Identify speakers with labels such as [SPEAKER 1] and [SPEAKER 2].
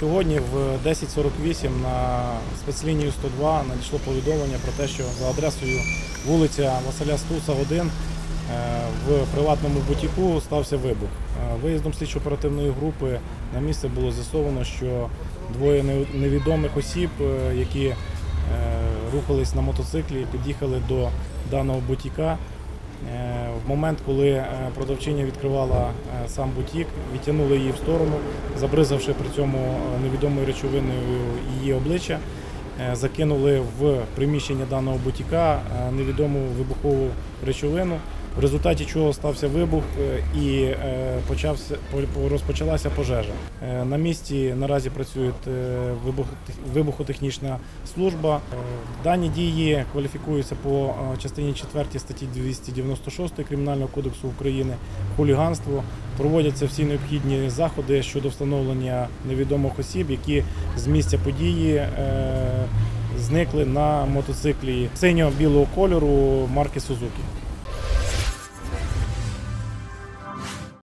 [SPEAKER 1] Сьогодні в 10.48 на спецлінію 102 надійшло повідомлення про те, що за адресою вулиця Василя Стуса 1 е, в приватному бутіку стався вибух. Е, Виїздом слідчо-оперативної групи на місце було з'ясовано, що двоє невідомих осіб, е, які рухались на мотоциклі, під'їхали до даного бутіка. Е, В момент, коли е, продавчиня відкривала е, сам бутік, відтягнули її в сторону, забризавши при цьому невідомою речовиною її обличчя, закинули в приміщення даного бутіка невідому вибухову речовину, в результаті чого стався вибух е, і е, почався розпочалася пожежа. Е, На місці наразі працює вибухотехнічна служба. Дані дії кваліфікуються по частині 4 статті 296 Кримінального кодексу України хуліганство. Проводяться всі необхідні заходи щодо встановлення невідомих осіб, які з місця події зникли на мотоциклі синьо-білого кольору марки Сузуки.